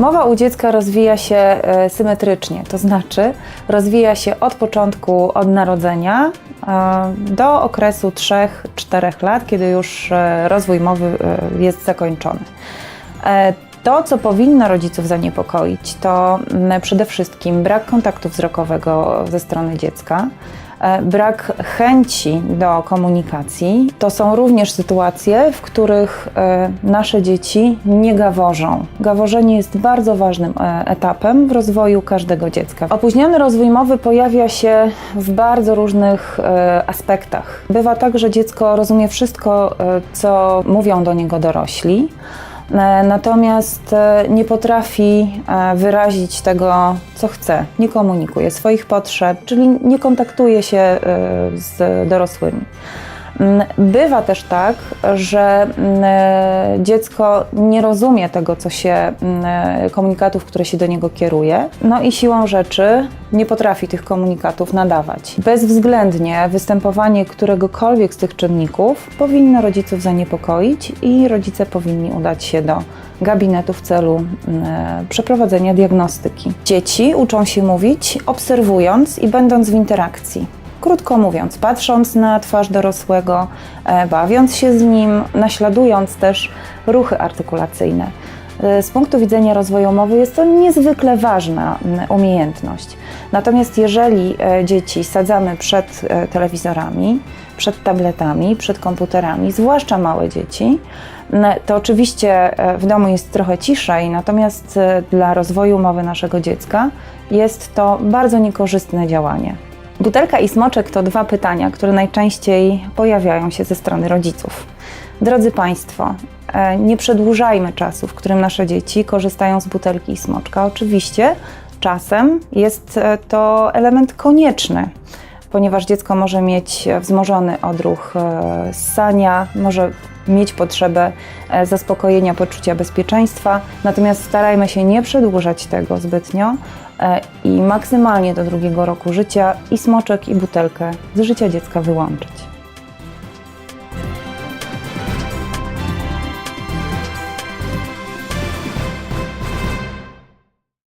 Mowa u dziecka rozwija się e, symetrycznie, to znaczy rozwija się od początku, od narodzenia e, do okresu 3-4 lat, kiedy już e, rozwój mowy jest zakończony. To, co powinno rodziców zaniepokoić, to mm, przede wszystkim brak kontaktu wzrokowego ze strony dziecka, brak chęci do komunikacji. To są również sytuacje, w których e, nasze dzieci nie gaworzą. Gaworzenie jest bardzo ważnym e, etapem w rozwoju każdego dziecka. Opóźniony rozwój mowy pojawia się w bardzo różnych e, aspektach. Bywa tak, że dziecko rozumie wszystko, e, co mówią do niego dorośli. E, Natomiast e, nie potrafi e, wyrazić tego, co chce, nie komunikuje swoich potrzeb, czyli nie kontaktuje się z dorosłymi. Mm, Bywa też tak, że mm, e, dziecko nie rozumie tego, co się, mm, e, komunikatów, które się do niego kieruje, no i siłą rzeczy nie potrafi tych komunikatów nadawać. Bezwzględnie występowanie któregokolwiek z tych czynników powinno rodziców zaniepokoić i rodzice powinni udać się do gabinetu w celu e, przeprowadzenia diagnostyki. Dzieci uczą się mówić, obserwując i będąc w interakcji. Krótko mówiąc, patrząc na twarz dorosłego, e, bawiąc się z nim, naśladując też ruchy artykulacyjne. E, Z punktu widzenia rozwoju mowy jest to niezwykle ważna umiejętność. Natomiast jeżeli e, dzieci sadzamy przed telewizorami, przed tabletami, przed komputerami, zwłaszcza małe dzieci, to oczywiście w domu jest trochę ciszej, natomiast dla rozwoju mowy naszego dziecka jest to bardzo niekorzystne działanie. Butelka i smoczek to dwa pytania, które najczęściej pojawiają się ze strony rodziców. Drodzy Państwo, e, nie przedłużajmy czasu, w którym nasze dzieci korzystają z butelki i smoczka. Oczywiście czasem jest e, to element konieczny, ponieważ dziecko może mieć wzmożony odruch e, ssania, może mieć potrzebę e, zaspokojenia poczucia bezpieczeństwa, natomiast starajmy się nie przedłużać tego zbytnio e, i maksymalnie do drugiego roku życia i smoczek i butelkę z życia dziecka wyłączyć.